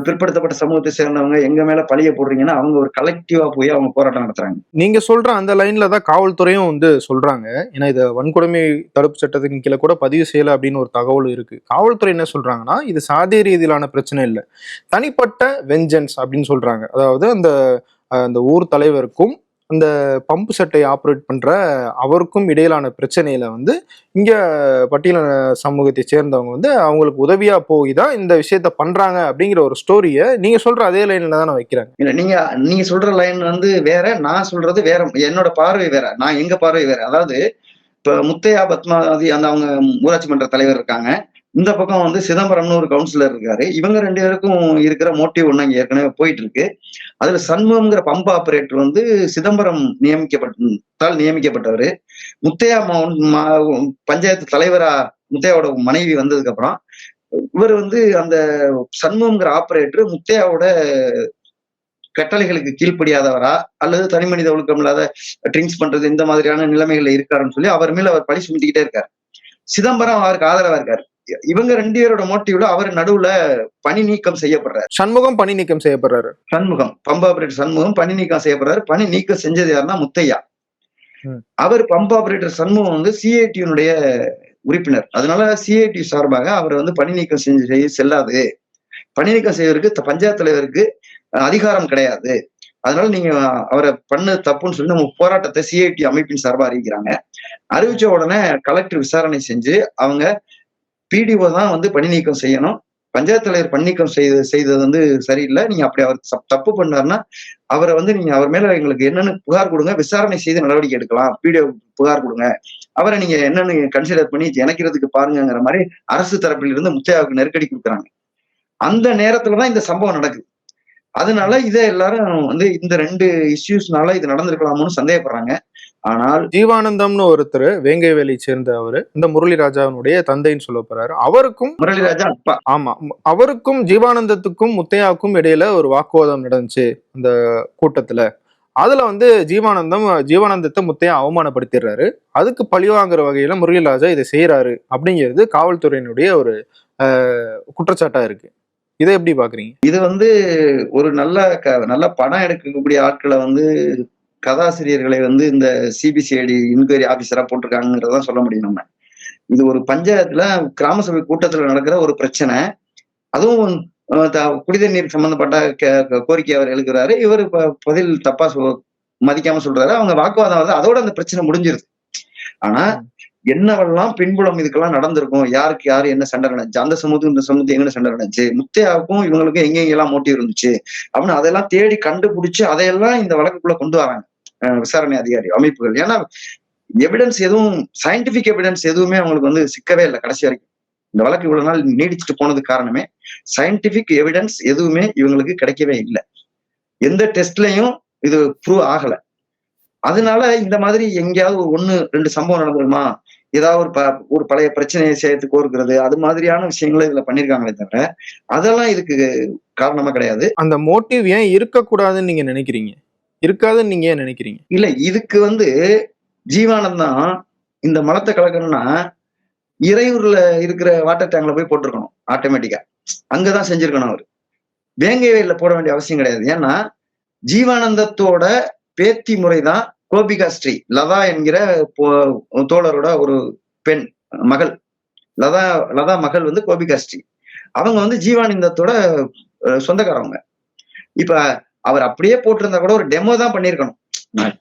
S3: பிற்படுத்தப்பட்ட சமூகத்தை சேர்ந்தவங்க எங்க மேல பழிய போடுறீங்கன்னா அவங்க ஒரு கலெக்டிவா போய் அவங்க போராட்டம் நடத்துறாங்க.
S2: நீங்க சொல்ற அந்த லைன்ல தான் காவல்துறையும் வந்து சொல்றாங்க. ஏன்னா இதை வன்கொடுமை தடுப்பு சட்டத்தின் கீழே கூட பதிவு செய்யல அப்படின்னு ஒரு தகவல் இருக்கு. காவல்துறை என்ன சொல்றாங்கன்னா இது சாதிய ரீதியிலான பிரச்சனை இல்லை. தனிப்பட்ட வெஞ்சன்ஸ் அப்படின்னு சொல்றாங்க. அதாவது அந்த அந்த ஊர் தலைவருக்கும் அந்த பம்பு செட்டை ஆப்ரேட் பண்ணுற அவருக்கும் இடையிலான பிரச்சனையில் வந்து இங்கே பட்டியல சமூகத்தை சேர்ந்தவங்க வந்து அவங்களுக்கு உதவியா போய் தான் இந்த விஷயத்த பண்ணுறாங்க அப்படிங்கிற ஒரு ஸ்டோரியை நீங்கள் சொல்கிற அதே லைனில் தானே வைக்கிறாங்க
S3: இல்லை நீங்கள் நீங்கள் சொல்கிற லைன் வந்து வேற நான் சொல்கிறது வேற என்னோட பார்வை வேற நான் எங்கள் பார்வை வேற. அதாவது இப்போ முத்தையா பத்மாவதி அந்த அவங்க ஊராட்சி மன்ற தலைவர் இருக்காங்க. இந்த பக்கம் வந்து சிதம்பரம்னு ஒரு கவுன்சிலர் இருக்காரு. இவங்க ரெண்டு பேருக்கும் இருக்கிற மோட்டிவ் ஒன்று அங்கே ஏற்கனவே போயிட்டு இருக்கு. அதுல சண்முகம்ங்கிற பம்ப் ஆபரேட்டர் வந்து சிதம்பரம் நியமிக்கப்பட்டால் நியமிக்கப்பட்டவர். முத்தையா மா- பஞ்சாயத்து தலைவரா முத்தையாவோட மனைவி வந்ததுக்கு அப்புறம் இவர் வந்து அந்த சண்முகம்ங்கிற ஆபரேட்டர் முத்தையாவோட கட்டளைகளுக்கு கீழ்ப்படியாதவரா அல்லது தனி மனித ஒழுக்கம் இல்லாத ட்ரிங்க்ஸ் பண்றது இந்த மாதிரியான நிலைமைகள்ல இருக்காருன்னு சொல்லி அவர் மேல அவர் பழி சுமத்திக்கிட்டே இருக்காரு. சிதம்பரம் அவருக்கு ஆதரவா இருக்காரு. இவங்க ரெண்டு பேரோட மோட்டிவ்ல அவர் நடுவுல பணி நீக்கம் செய்யப்படுறாரு.
S2: சண்முகம் பணி நீக்கம் செய்யப்படுறாரு.
S3: சண்முகம் பம்பா ஆபரேட்டர் சண்முகம் பணி நீக்கம் செய்யப்படுறாரு. பணி நீக்கம் செஞ்சது யாருன்னா முத்தையா. அவர் பம்பா ஆபரேட்டர் சண்முகம் வந்து சிஐடியினுடைய உறுப்பினர். அதனால சிஐடி சார்பாக அவர் வந்து பணி நீக்கம் செஞ்சு செய்ய செல்லாது. பணி நீக்கம் செய்வதற்கு பஞ்சாயத்து தலைவருக்கு அதிகாரம் கிடையாது. அதனால நீங்க அவரை பண்ண தப்புன்னு சொல்லி நம்ம போராட்டத்தை சிஐடி அமைப்பின் சார்பா அறிவிக்கிறாங்க. அறிவிச்ச உடனே கலெக்டர் விசாரணை செஞ்சு அவங்க பிடிஓ தான் வந்து பணி நீக்கம் செய்யணும். பஞ்சாயத்து தலைவர் பணி நீக்கம் செய்து செய்தது வந்து சரியில்லை. நீங்க அப்படி அவர் தப்பு பண்ணாருன்னா அவரை வந்து நீங்க அவர் மேல எங்களுக்கு என்னன்னு புகார் கொடுங்க. விசாரணை செய்து நடவடிக்கை எடுக்கலாம். பிடிஓ புகார் கொடுங்க. அவரை நீங்க என்னன்னு கன்சிடர் பண்ணி இணைக்கிறதுக்கு பாருங்கங்கிற மாதிரி அரசு தரப்பில் இருந்து முத்தையாவுக்கு நெருக்கடி கொடுக்குறாங்க. அந்த நேரத்துலதான் இந்த சம்பவம் நடக்குது. அதனால இதை எல்லாரும் வந்து இந்த ரெண்டு இஷ்யூஸ்னால இது நடந்திருக்கலாமோன்னு சந்தேகப்படுறாங்க. ஆனால்
S2: ஜீவானந்தம்னு ஒருத்தர் வேங்கை வேலை சேர்ந்த அவரு இந்த முரளிராஜாவினுடைய தந்தைன்னு சொல்ல போறாரு. அவருக்கும்
S3: முரளிராஜா அப்பா.
S2: ஆமா அவருக்கும் ஜீவானந்தத்துக்கும் முத்தையாவுக்கும் இடையில ஒரு வாக்குவாதம் நடந்துச்சு அந்த கூட்டத்துல. அதுல வந்து ஜீவானந்தம் ஜீவானந்தத்தை முத்தையா அவமானப்படுத்திடுறாரு. அதுக்கு பழிவாங்குற வகையில முரளிராஜா இதை செய்யறாரு அப்படிங்கிறது காவல்துறையினுடைய ஒரு குற்றச்சாட்டா இருக்கு. இதை எப்படி பாக்குறீங்க?
S3: இது வந்து ஒரு நல்ல நல்ல படம் எடுக்கக்கூடிய ஆட்களை வந்து கதாசிரியர்களை வந்து இந்த சிபிசிஐடி இன்கொயரி ஆபீசரா போட்டிருக்காங்கிறதான் சொல்ல முடியும் நம்ம. இது ஒரு பஞ்சாயத்துல கிராம சபை கூட்டத்துல நடக்கிற ஒரு பிரச்சனை. அதுவும் த- குடிநீர் நீர் சம்பந்தப்பட்ட கே- கோரிக்கை அவர் எழுக்கிறாரு இவர் பதில் தப்பா மதிக்காம சொல்றாரு. அவங்க வாக்குவாதம் வருது அதோட அந்த பிரச்சனை முடிஞ்சிருது. ஆனா என்னவெல்லாம் பின்புலம் இதுக்கெல்லாம் நடந்திருக்கும்? யாருக்கு யாரு என்ன சண்டை நடந்துச்சு? அந்த சமூகத்துக்கு இந்த சமூகத்துக்கு எங்க சண்டை நடந்துச்சு? முத்தையாவுக்கும் இவங்களுக்கும் எங்க எங்கெல்லாம் மோட்டிவ் இருந்துச்சு? அப்படின்னு அதெல்லாம் தேடி கண்டுபிடிச்சு அதையெல்லாம் இந்த வழக்குக்குள்ள கொண்டு வராங்க. விசாரணை அதிகாரி அமைப்புகள். ஏன்னா எவிடன்ஸ் எதுவும் சயின்டிபிக் எவிடன்ஸ் எதுவுமே அவங்களுக்கு வந்து சிக்கவே இல்லை கடைசி வரைக்கும். இந்த வழக்கு இவ்வளவு நாள் நீடிச்சுட்டு போனது காரணமே சயின்டிபிக் எவிடன்ஸ் எதுவுமே இவங்களுக்கு கிடைக்கவே இல்லை. எந்த டெஸ்ட்லயும் இது ப்ரூவ் ஆகல. அதனால இந்த மாதிரி எங்கேயாவது ஒரு ஒண்ணு ரெண்டு சம்பவம் நடந்துருமா ஏதாவது ஒரு ப ஒரு பழைய பிரச்சனையை சேர்த்து கோருக்கிறது அது மாதிரியான விஷயங்களை இதுல பண்ணிருக்காங்களே தவிர அதெல்லாம் இதுக்கு காரணமா கிடையாது.
S2: அந்த மோட்டிவ் ஏன் இருக்கக்கூடாதுன்னு நீங்க நினைக்கிறீங்க? இருக்காதுன்னு நீங்க ஏன் நினைக்கிறீங்க?
S3: இல்ல இதுக்கு வந்து ஜீவானந்தம் இந்த மலத்தை கலக்கணும்னா இறையூர்ல இருக்கிற வாட்டர் டேங்க்ல போய் போட்டிருக்கணும் ஆட்டோமேட்டிக்கா அங்கதான் செஞ்சிருக்கணும் அவர். வேங்கை வயல்ல போட வேண்டிய அவசியம் கிடையாது. ஏன்னா ஜீவானந்தத்தோட பேத்தி முறைதான் கோபிகா ஸ்ரீ. லதா என்கிற போ- தோழரோட ஒரு பெண் மகள். லதா லதா மகள் வந்து கோபிகாஸ்ரீ அவங்க வந்து ஜீவானந்தத்தோட சொந்தக்காரவங்க. இப்ப அவர் அப்படியே போட்டிருந்தா கூட ஒரு டெமோ தான் பண்ணிருக்கணும்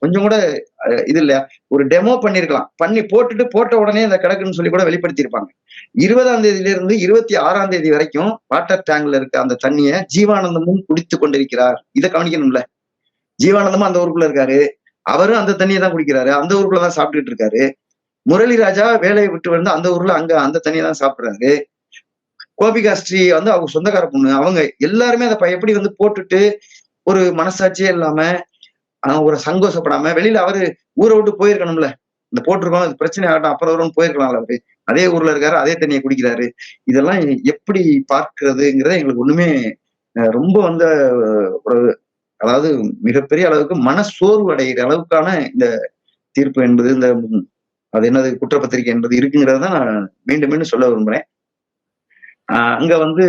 S3: கொஞ்சம் கூட இது இல்ல ஒரு டெமோ பண்ணிருக்கலாம் பண்ணி போட்டுட்டு போட்ட உடனே இந்த கிடக்குன்னு சொல்லி கூட வெளிப்படுத்தியிருப்பாங்க. இருபதாம் தேதியில இருந்து இருபத்தி ஆறாம் தேதி வரைக்கும் வாட்டர் டேங்க்ல இருக்க அந்த தண்ணிய ஜீவானந்தமும் குடித்து கொண்டிருக்கிறார். இதை கவனிக்கணும்ல. ஜீவானந்தமும் அந்த ஊருக்குள்ள இருக்காரு. அவரும் அந்த தண்ணியை தான் குடிக்கிறாரு. அந்த ஊருக்குள்ள தான் சாப்பிட்டுட்டு இருக்காரு. முரளி ராஜா வேலையை விட்டு வந்து அந்த ஊர்ல அங்க அந்த தண்ணியை தான் சாப்பிடுறாரு. கோபிகா ஸ்ரீ வந்து அவங்க சொந்தக்கார பொண்ணு. அவங்க எல்லாருமே அதை எப்படி வந்து போட்டுட்டு ஒரு மனசாட்சியே இல்லாம ஆஹ் ஒரு சங்கோஷப்படாம வெளியில அவரு ஊரை விட்டு போயிருக்கணும்ல. இந்த போட்டிருக்கோம் இது பிரச்சனை ஆகட்டும் அப்புறம் வரும்னு போயிருக்கலாம்ல அவரு. அதே ஊர்ல இருக்காரு அதே தண்ணியை குடிக்கிறாரு. இதெல்லாம் எப்படி பார்க்கிறதுங்கிறத எங்களுக்கு ஒண்ணுமே அஹ் ரொம்ப வந்து ஒரு அதாவது மிகப்பெரிய அளவுக்கு மன சோர்வு அடைகிற அளவுக்கான இந்த தீர்ப்பு என்பது இந்த அது என்னது குற்றப்பத்திரிகை என்பது இருக்குங்கிறத நான் மீண்டும் மீண்டும் சொல்ல விரும்புறேன். ஆஹ் அங்க வந்து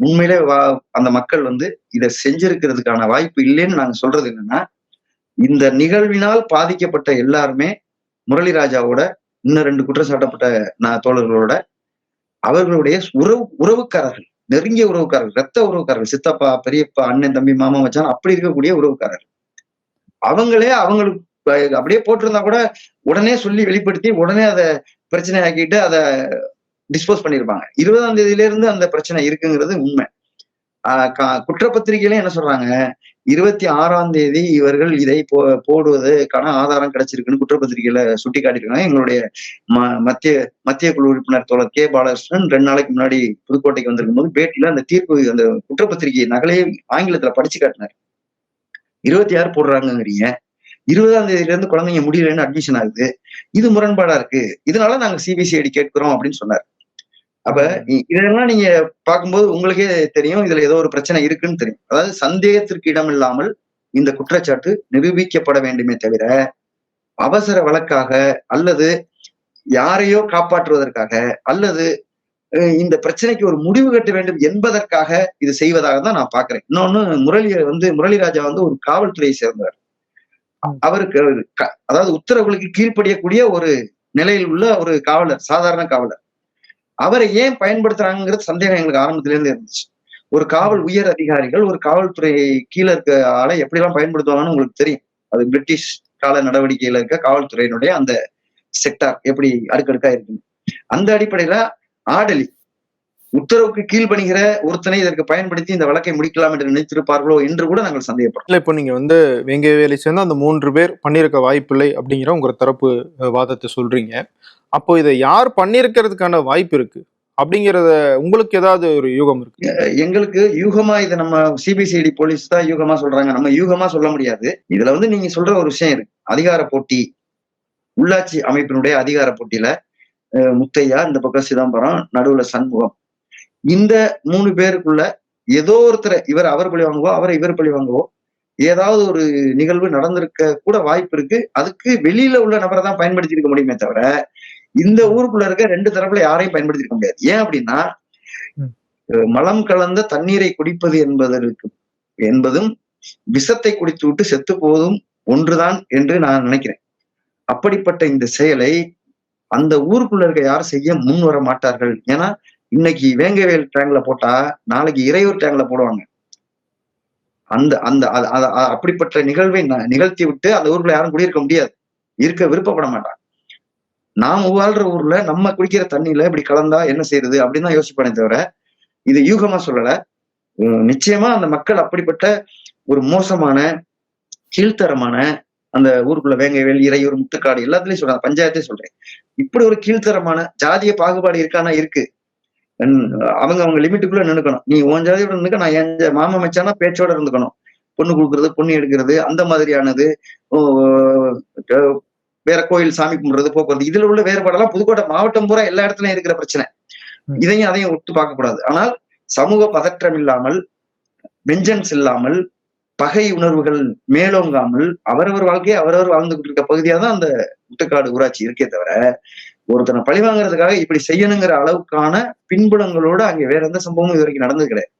S3: உண்மையிலே வா- அந்த மக்கள் வந்து இதை செஞ்சிருக்கிறதுக்கான வாய்ப்பு இல்லைன்னு நாங்க சொல்றது என்னன்னா இந்த நிகழ்வினால் பாதிக்கப்பட்ட எல்லாருமே முரளி ராஜாவோட இன்னும் ரெண்டு குற்றச்சாட்டப்பட்ட நான் தோழர்களோட அவர்களுடைய உறவு உறவுக்காரர்கள் நெருங்கிய உறவுக்காரர்கள் ரத்த உறவுக்காரர்கள் சித்தப்பா பெரியப்பா அண்ணன் தம்பி மாமா வச்சான் அப்படி இருக்கக்கூடிய உறவுக்காரர்கள். அவங்களே அவங்களுக்கு அப்படியே போட்டிருந்தா கூட உடனே சொல்லி வெளிப்படுத்தி உடனே அதை பிரச்சனை ஆக்கிட்டு அதை டிஸ்போஸ் பண்ணிருப்பாங்க. இருபதாம் தேதியில இருந்து அந்த பிரச்சனை இருக்குங்கிறது உண்மை. ஆஹ் கா- குற்றப்பத்திரிகையில என்ன சொல்றாங்க? இருபத்தி ஆறாம் தேதி இவர்கள் இதை போ போடுவதற்கான ஆதாரம் கிடைச்சிருக்குன்னு குற்றப்பத்திரிகையில சுட்டி காட்டியிருக்காங்க எங்களுடைய ம- மத்திய மத்திய குழு உறுப்பினர் தோழர் கே. பாலகிருஷ்ணன் ரெண்டு நாளைக்கு முன்னாடி புதுக்கோட்டைக்கு வந்திருக்கும் போது பேட்டியில அந்த தீர்ப்பு அந்த குற்றப்பத்திரிகை நகலையே ஆங்கிலத்துல படிச்சு காட்டினார். இருபத்தி ஆறு போடுறாங்கிறீங்க இருபதாம் தேதியில இருந்து குழந்தைங்க முடியலன்னு அட்மிஷன் ஆகுது. இது முரண்பாடா இருக்கு. இதனால நாங்க சிபிசிஐடி கேட்கிறோம் அப்படின்னு சொன்னார். அப்ப இதெல்லாம் நீங்க பார்க்கும்போது உங்களுக்கே தெரியும். இதுல ஏதோ ஒரு பிரச்சனை இருக்குன்னு தெரியும். அதாவது சந்தேகத்திற்கு இடம் இல்லாமல் இந்த குற்றச்சாட்டு நிரூபிக்கப்பட வேண்டுமே தவிர அவசர வழக்காக அல்லது யாரையோ காப்பாற்றுவதற்காக அல்லது இந்த பிரச்சனைக்கு ஒரு முடிவு கட்ட வேண்டும் என்பதற்காக இது செய்வதாக தான் நான் பாக்குறேன் இன்னொன்னு முரளி வந்து முரளிராஜா வந்து ஒரு காவல்துறையை சேர்ந்தவர். அவருக்கு அதாவது உத்தரவுகளுக்கு கீழ்ப்படியக்கூடிய ஒரு நிலையில் உள்ள ஒரு காவலர் சாதாரண காவலர். அவரை ஏன் பயன்படுத்துறாங்கிறது சந்தேகம் எங்களுக்கு ஆரம்பத்துல இருந்து இருந்துச்சு. ஒரு காவல் உயர் அதிகாரிகள் ஒரு காவல்துறை கீழே இருக்க ஆளை எப்படிலாம் பயன்படுத்துவாங்கன்னு உங்களுக்கு தெரியும். அது பிரிட்டிஷ் கால நடவடிக்கையில இருக்க காவல்துறையினுடைய அந்த செக்டார் எப்படி அடுக்கடுக்கா இருக்கு. அந்த அடிப்படையில ஆடலி உத்தரவுக்கு கீழ்பணிகிற ஒருத்தனை இதற்கு பயன்படுத்தி இந்த வழக்கை முடிக்கலாம் என்று நினைத்திருப்பார்களோ என்று கூட நாங்கள் சந்தேகப்படுறோம்.
S2: இல்ல இப்போ நீங்க வந்து வேங்கை வேலை சேர்ந்து அந்த மூன்று பேர் பண்ணியிருக்க வாய்ப்பில்லை அப்படிங்கிற உங்க தரப்பு வாதத்தை சொல்றீங்க. அப்போ இதை யார் பண்ணியிருக்கிறதுக்கான வாய்ப்பு இருக்கு? அப்படிங்கிறத உங்களுக்கு ஏதாவது ஒரு யூகம் இருக்கு?
S3: எங்களுக்கு யூகமா இதை நம்ம சிபிசிஐடி போலீஸ் தான் யூகமா சொல்றாங்க. நம்ம யூகமா சொல்ல முடியாது. இதுல வந்து நீங்க சொல்ற ஒரு விஷயம் இருக்கு. அதிகார போட்டி உள்ளாட்சி அமைப்பினுடைய அதிகார போட்டியில முத்தையா இந்த பக்கம் சிதம்பரம் நடுவுல சண்முகம். இந்த மூணு பேருக்குள்ள ஏதோ ஒருத்தரை இவர் அவர் பழி வாங்குவோ அவரை இவர் பழி வாங்குவோ ஏதாவது ஒரு நிகழ்வு நடந்திருக்க கூட வாய்ப்பு இருக்கு. அதுக்கு வெளியில உள்ள நபரை தான் பயன்படுத்தி இருக்க முடியுமே தவிர இந்த ஊருக்குள்ள இருக்க ரெண்டு தரப்புல யாரையும் பயன்படுத்தி இருக்க முடியாது. ஏன் அப்படின்னா மலம் கலந்த தண்ணீரை குடிப்பது என்பதற்கு என்பதும் விஷத்தை குடித்து விட்டு செத்து போவதும் ஒன்றுதான் என்று நான் நினைக்கிறேன். அப்படிப்பட்ட இந்த செயலை அந்த ஊருக்குள்ள இருக்க யாரும் செய்ய முன் வர மாட்டார்கள். ஏன்னா இன்னைக்கு வேங்கவேல் டேங்க்ல போட்டா நாளைக்கு இறையூர் டேங்க்ல போடுவாங்க. அந்த அந்த அப்படிப்பட்ட நிகழ்வை நிகழ்த்தி விட்டு அந்த ஊருக்குள்ள யாரும் குடியிருக்க முடியாது. இருக்க விருப்பப்பட மாட்டாங்க. நாம் வாழ்ற ஊர்ல நம்ம குடிக்கிற தண்ணியில இப்படி கலந்தா என்ன செய்யறது அப்படின்னு தான் யோசிப்பானே தவிர இது யூகமா சொல்லல. நிச்சயமா அந்த மக்கள் அப்படிப்பட்ட ஒரு மோசமான கீழ்த்தரமான அந்த ஊருக்குள்ள வேங்கைவேல் இறையூர் முத்துக்காடு எல்லாத்துலயும் சொல்றேன் பஞ்சாயத்தே சொல்றேன். இப்படி ஒரு கீழ்த்தரமான ஜாதிய பாகுபாடு இருக்கானா? இருக்கு. அவங்க அவங்க லிமிட்டுக்குள்ள நின்னுக்கணும். நீ உன் ஜாதியோட நின்னுக்க நான் என் மாமா மச்சானா பேச்சோட இருந்துக்கணும். பொண்ணு கொடுக்கறது பொண்ணு எடுக்கிறது அந்த மாதிரியானது. ஓ, வேற கோயில் சாமி கும்பிடுறது போக்குவரத்து இதுல உள்ள வேறுபாடெல்லாம் புதுக்கோட்டை மாவட்டம் பூரா எல்லா இடத்துலயும் இருக்கிற பிரச்சனை. இதையும் அதையும் ஒட்டு பார்க்க கூடாது. ஆனால் சமூக பதற்றம் இல்லாமல் வெஞ்சன்ஸ் இல்லாமல் பகை உணர்வுகள் மேலோங்காமல் அவரவர் வாழ்க்கையை அவரவர் வாழ்ந்துகிட்டு இருக்க பகுதியா தான் அந்த முட்டுக்காடு ஊராட்சி இருக்கே தவிர ஒருத்தனை பழி வாங்குறதுக்காக இப்படி செய்யணுங்கிற அளவுக்கான பின்புலங்களோட அங்க வேற எந்த சம்பவமும் இது வரைக்கும் நடந்தது கிடையாது.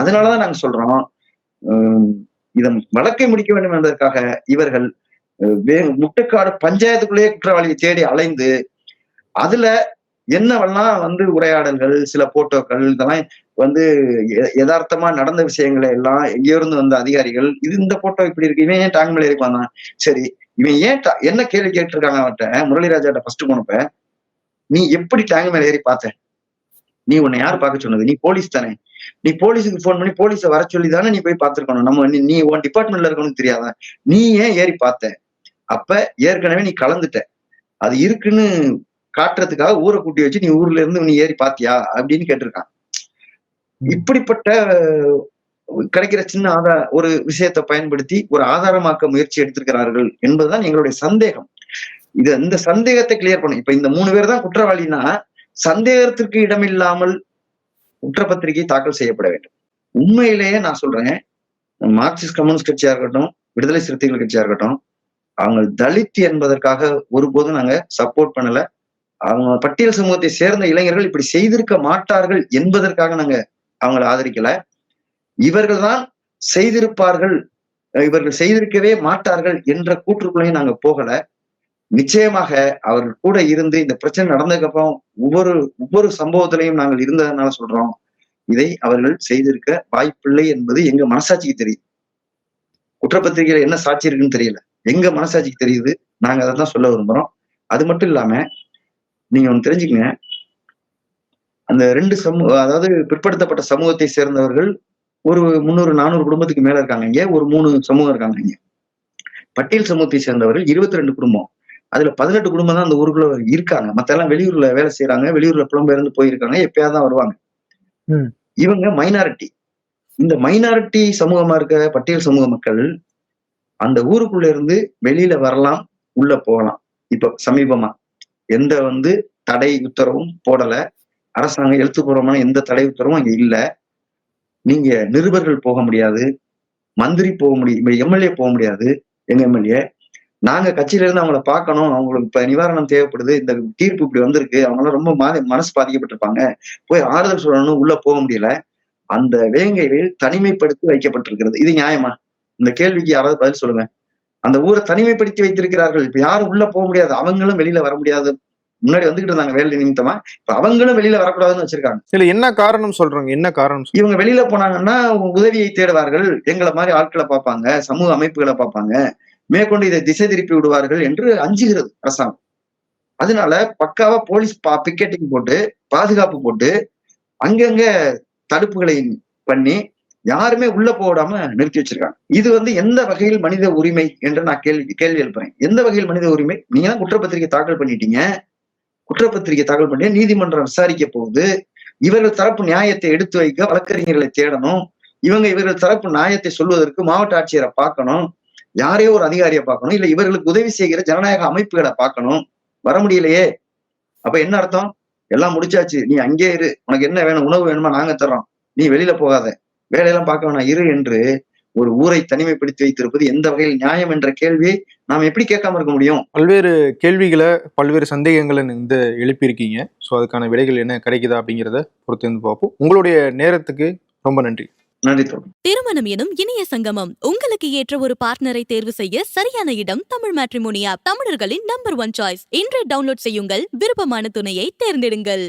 S3: அதனாலதான் நாங்க சொல்றோம் இதன் வழக்கை முடிக்க வேண்டும் என்பதற்காக இவர்கள் வேறு வே- முட்டுக்காடு பஞ்சாயத்துக்குள்ளேயே குற்றவாளியை தேடி அலைந்து அதுல என்னவெல்லாம் வந்து உரையாடல்கள் சில போட்டோக்கள் இதெல்லாம் வந்து எ- யதார்த்தமா நடந்த விஷயங்களை எல்லாம் எங்கேயிருந்து வந்த அதிகாரிகள் இது இந்த போட்டோ இப்படி இருக்கு இவன் ஏன் டேங்க் மேல இருக்கு வந்தான் சரி இவன் ஏன் என்ன கேள்வி கேட்டிருக்காங்க அவன்கிட்ட? முரளிராஜாட்ட ஃபர்ஸ்ட் போனப்ப நீ எப்படி டேங்க் மேல ஏறி பார்த்த? நீ உன்னை யார் பார்க்க சொன்னது? நீ போலீஸ் தானே? நீ போலீஸுக்கு ஃபோன் பண்ணி போலீஸை வர சொல்லி தானே நீ போய் பார்த்துருக்கணும்? நம்ம நீ- நீ உன் டிபார்ட்மெண்ட்ல இருக்கணும்னு தெரியாதா? நீ ஏன் ஏறி பார்த்த? அப்ப ஏற்கனவே நீ கலந்துட்ட. அது இருக்குன்னு காட்டுறதுக்காக ஊரை கூட்டி வச்சு நீ ஊர்ல இருந்து நீ ஏறி பாத்தியா? அப்படின்னு கேட்டிருக்கான். இப்படிப்பட்ட கிடைக்கிற சின்ன ஆதார ஒரு விஷயத்தை பயன்படுத்தி ஒரு ஆதாரமாக்க முயற்சி எடுத்திருக்கிறார்கள் என்பதுதான் எங்களுடைய சந்தேகம். இது இந்த சந்தேகத்தை கிளியர் பண்ணும் இப்ப இந்த மூணு பேர் தான் குற்றவாளினா சந்தேகத்திற்கு இடமில்லாமல் குற்றப்பத்திரிகை தாக்கல் செய்யப்பட வேண்டும். உண்மையிலேயே நான் சொல்றேன் மார்க்சிஸ்ட் கம்யூனிஸ்ட் கட்சியா இருக்கட்டும் விடுதலை சிறுத்தைகள் கட்சியா இருக்கட்டும் அவங்க தலித் என்பதற்காக ஒருபோதும் நாங்க சப்போர்ட் பண்ணல. அவங்க பட்டியல் சமூகத்தை சேர்ந்த இளைஞர்கள் இப்படி செய்திருக்க மாட்டார்கள் என்பதற்காக நாங்க அவங்களை ஆதரிக்கல. இவர்கள் தான் செய்திருப்பார்கள் இவர்கள் செய்திருக்கவே மாட்டார்கள் என்ற கூற்றுக்குள்ளையும் நாங்க போகல. நிச்சயமாக அவர்கள் கூட இருந்து இந்த பிரச்சனை நடந்ததுக்கு அப்புறம் ஒவ்வொரு ஒவ்வொரு சம்பவத்திலையும் நாங்கள் இருந்ததுனால சொல்றோம். இதை அவர்கள் செய்திருக்க வாய்ப்பில்லை என்பது எங்க மனசாட்சிக்கு தெரியும். குற்றப்பத்திரிகையில என்ன சாட்சி இருக்குன்னு தெரியல. எங்க மனசாட்சிக்கு தெரியுது? நாங்க அதை தான் சொல்ல விரும்புறோம். அது மட்டும் இல்லாம நீங்க ஒண்ணு தெரிஞ்சுக்கங்க. அந்த ரெண்டு சமூக அதாவது பிற்படுத்தப்பட்ட சமூகத்தை சேர்ந்தவர்கள் ஒரு முந்நூறு நானூறு குடும்பத்துக்கு மேல இருக்காங்க இங்க ஒரு மூணு சமூகம் இருக்காங்க இங்க. பட்டியல் சமூகத்தை சேர்ந்தவர்கள் இருபத்தி ரெண்டு குடும்பம். அதுல பதினெட்டு குடும்பம் தான் அந்த ஊருக்குள்ள இருக்காங்க. மத்த எல்லாம் வெளியூர்ல வேலை செய்யறாங்க வெளியூர்ல புலம்பெயர்ந்து போயிருக்காங்க எப்பயாவது தான் வருவாங்க. இவங்க மைனாரிட்டி இந்த மைனாரிட்டி சமூகமா இருக்க பட்டியல் சமூக மக்கள் அந்த ஊருக்குள்ள இருந்து வெளியில வரலாம் உள்ள போகலாம். இப்ப சமீபமா எந்த வந்து தடை உத்தரவும் போடல. அரசாங்கம் எழுத்துப்பூர்வமான எந்த தடை உத்தரவும் அங்க இல்ல. நீங்க நிருபர்கள் போக முடியாது. மந்திரி போக முடியும் எம்எல்ஏ போக முடியாது. எங்க எம்எல்ஏ? நாங்க கட்சியில இருந்து அவங்கள பார்க்கணும். அவங்களுக்கு இப்ப நிவாரணம் தேவைப்படுது. இந்த தீர்ப்பு இப்படி வந்திருக்கு. அவங்க எல்லாம் ரொம்ப மா- மனசு பாதிக்கப்பட்டிருப்பாங்க. போய் ஆறுதல் சொல்லணும்னு உள்ள போக முடியல. அந்த வேங்கையில் தனிமைப்படுத்தி வைக்கப்பட்டிருக்கிறது. இது நியாயமா? இந்த கேள்விக்கு யாராவது பதில் சொல்லுங்க. அந்த ஊரை தனிமைப்படுத்தி வைத்திருக்கிறார்கள். இப்ப யாரும் உள்ள போக முடியாது. அவங்களும் வெளியில வர முடியாது. முன்னாடி வந்துகிட்டு இருந்தாங்க வேலை நிமித்தமா. இப்ப அவங்களும் வெளியில வரக்கூடாதுன்னு வச்சிருக்காங்க.
S2: இல்ல என்ன காரணம் சொல்றாங்க? என்ன காரணம்?
S3: இவங்க வெளியில போனாங்கன்னா உதவியை தேடுவார்கள். எங்களை மாதிரி ஆட்களை பார்ப்பாங்க. சமூக அமைப்புகளை பார்ப்பாங்க. மேற்கொண்டு இதை திசை திருப்பி விடுவார்கள் என்று அஞ்சுகிறது அரசாங்கம். அதனால பக்காவா போலீஸ் பிக்கெட்டிங் போட்டு பாதுகாப்பு போட்டு அங்கங்க தடுப்புகளை பண்ணி யாருமே உள்ள போடாம நிறுத்தி வச்சிருக்காங்க. இது வந்து எந்த வகையில் மனித உரிமை என்று நான் கேள்வி கேள்வி எழுப்புறேன். எந்த வகையில் மனித உரிமை? நீங்க தான் குற்றப்பத்திரிகை தாக்கல் பண்ணிட்டீங்க. குற்றப்பத்திரிகை தாக்கல் பண்ணி நீதிமன்றம் விசாரிக்க போகுது. இவர்கள் தரப்பு நியாயத்தை எடுத்து வைக்க வழக்கறிஞர்களை தேடணும். இவங்க இவர்கள் தரப்பு நியாயத்தை சொல்வதற்கு மாவட்ட ஆட்சியரை பார்க்கணும். யாரையோ ஒரு அதிகாரியை பார்க்கணும். இல்ல இவர்களுக்கு உதவி செய்கிற ஜனநாயக அமைப்புகளை பார்க்கணும். வர முடியலையே. அப்ப என்ன அர்த்தம்? எல்லாம் முடிச்சாச்சு. நீ அங்கே இரு. உனக்கு என்ன வேணும்? உணவு வேணுமா? நாங்க தர்றோம். நீ வெளியில போகாத. வேலையெல்லாம் பார்க்க வேணாம். இரு என்று ஒரு ஊரை தனிமைப்படுத்தி வைத்திருப்பது எந்த வகையில் நியாயம் என்ற கேள்வியை நாம் எப்படி கேட்காம இருக்க முடியும்?
S2: பல்வேறு கேள்விகளை பல்வேறு சந்தேகங்களை வந்து எழுப்பியிருக்கீங்க. ஸோ அதுக்கான விடைகள் என்ன கிடைக்குதா அப்படிங்கிறத பொறுத்து வந்து பார்ப்போம். உங்களுடைய நேரத்துக்கு ரொம்ப நன்றி.
S3: நன்றி தோழர்
S1: திருமணம் எனும் இனிய சங்கமம். உங்களுக்கு ஏற்ற ஒரு பார்ட்னரை தேர்வு செய்ய சரியான இடம் தமிழ் மேட்ரிமோனி ஆப் தமிழர்களின் நம்பர் ஒன் சாய்ஸ் இன்றே டவுன்லோட் செய்யுங்கள். விருப்பமான துணையை தேர்ந்தெடுங்கள்.